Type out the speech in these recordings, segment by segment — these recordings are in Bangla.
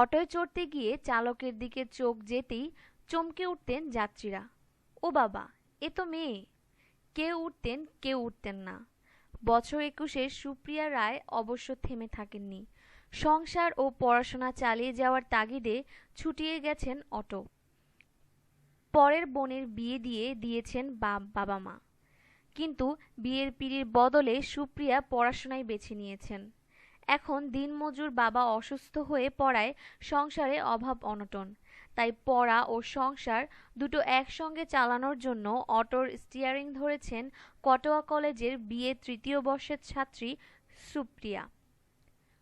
অটোয় চড়তে গিয়ে চালকের দিকে চোখ যেতেই চমকে উঠতেন যাত্রীরা। ও বাবা, এ তো মেয়ে। কেউ উঠতেন কেউ উঠতেন না। বছর একুশের সুপ্রিয়া রায় অবশ্য থেমে থাকেননি। সংসার ও পড়াশোনা চালিয়ে যাওয়ার তাগিদে ছুটিয়ে গেছেন অটো। পরের বোনের বিয়ে দিয়ে দিয়েছেন বাবা মা কিন্তু বিয়ের পিড়ির বদলে সুপ্রিয়া পড়াশোনায় বেছে নিয়েছেন। এখন দিনমজুর বাবা অসুস্থ হয়ে পড়ায় সংসারে অভাব অনটন। তাই পড়া ও সংসার দুটো একসঙ্গে চালানোর জন্য অটোর স্টিয়ারিং ধরেছেন কটোয়া কলেজের বিএ তৃতীয় বর্ষের ছাত্রী সুপ্রিয়া।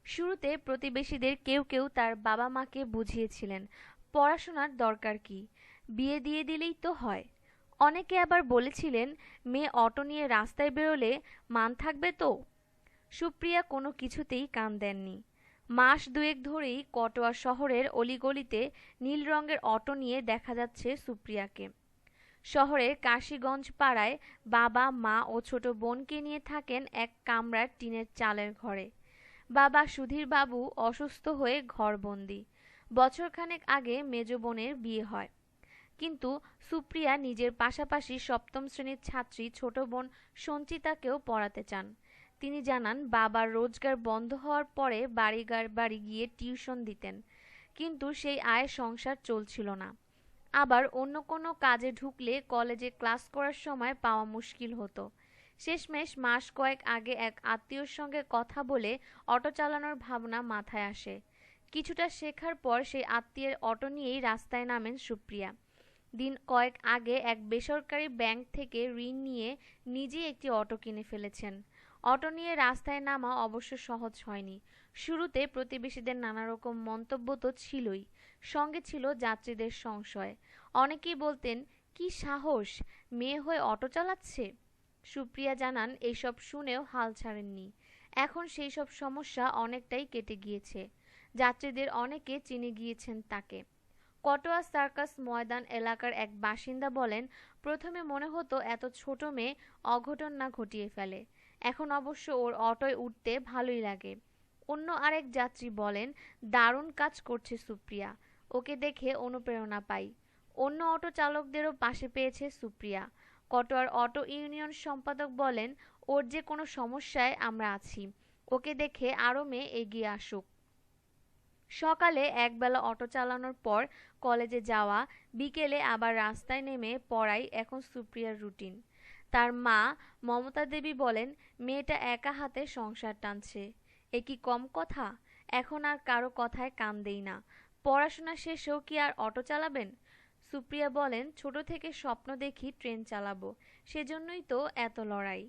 শুরুতে প্রতিবেশীদের কেউ কেউ তার বাবা মাকে বুঝিয়েছিলেন, পড়াশোনার দরকার কি? বিয়ে দিয়ে দিলেই তো হয়। অনেকে আবার বলেছিলেন, মেয়ে অটো নিয়ে রাস্তায় বেরোলে মান থাকবে তো? সুপ্রিয়া কোনো কিছুতেই কান দেননি। মাস দুয়েক ধরেই কটোয়া শহরের অলিগলিতে নীল রঙের অটো নিয়ে দেখা যাচ্ছে সুপ্রিয়াকে। শহরের কাশীগঞ্জ পাড়ায় বাবা, মা ও ছোট বোনকে নিয়ে থাকেন এক কামরার টিনের চালের ঘরে। বাবা সুধীর বাবু অসুস্থ হয়ে ঘরবন্দি। বছরখানেক আগে মেজ বোনের বিয়ে হয়। কিন্তু সুপ্রিয়া নিজের পাশাপাশি সপ্তম শ্রেণির ছাত্রী ছোট বোন সঞ্চিতাকেও পড়াতে চান। তিনি জানান বাবার রোজগার বন্ধ হওয়ার পরে বাড়িগার বাড়ি গিয়ে টিউশন দিতেন, কিন্তু সেই আয় সংসার চলছিল না। আবার অন্য কোনো কাজে ঢুকলে কলেজে ক্লাস করার সময় পাওয়া মুশকিল হতো। শেষমেশ মাস কয়েক আগে এক আত্মীয়র সঙ্গে কথা বলে অটো চালানোর ভাবনা মাথায় আসে। কিছুটা শেখার পর সেই আত্মীয়ের অটো নিয়েই রাস্তায় নামেন সুপ্রিয়া। দিন কয়েক আগে এক বেসরকারি ব্যাংক থেকে ঋণ নিয়ে নিজেই একটি অটো কিনে ফেলেছেন। অটো নিয়ে রাস্তায় নামা অবশ্য সহজ হয়নি। শুরুতে প্রতিবেশীদের নানা রকম মন্তব্য তো ছিলই। সঙ্গে ছিল যাত্রীদের সংশয়। অনেকেই বলতেন, কি সাহস! মেয়ে হয়ে অটো চালাচ্ছে? সুপ্রিয়া জানান এইসব শুনেও হাল ছাড়েননি। এখন সেই সব সমস্যা অনেকটাই কেটে গিয়েছে। যাত্রীদের অনেকে চিনে গিয়েছেন তাকে। কটোয়া সার্কাস ময়দান এলাকার এক বাসিন্দা বলেন, প্রথমে মনে হতো এত ছোট মেয়ে অঘটন না ঘটিয়ে ফেলে। এখন অবশ্য ওর অটোয় উঠতে ভালোই লাগে। অন্য আরেক যাত্রী বলেন, দারুণ কাজ করছে সুপ্রিয়া। ওকে দেখে অনুপ্রেরণা পাই। অন্য অটো চালকদেরও পাশে পেয়েছে সুপ্রিয়া। কটোয়ার অটো ইউনিয়ন সম্পাদক বলেন, ওর যে কোনো সমস্যায় আমরা আছি। ওকে দেখে আরও মেয়ে এগিয়ে আসুক। সকালে একবেলা অটো চালানোর পর কলেজে যাওয়া, বিকেলে আবার রাস্তায় নেমে পড়াই এখন সুপ্রিয়ার রুটিন। তার মা মমতা দেবী বলেন, মেয়েটা একা হাতে সংসার টানছে। এ কি কম কথা? এখন আর কারও কথায় কান দেই না। পড়াশোনা শেষেও কি আর অটো চালাবেন? সুপ্রিয়া বলেন, ছোট থেকে স্বপ্ন দেখি ট্রেন চালাবো। সেজন্যই তো এত লড়াই।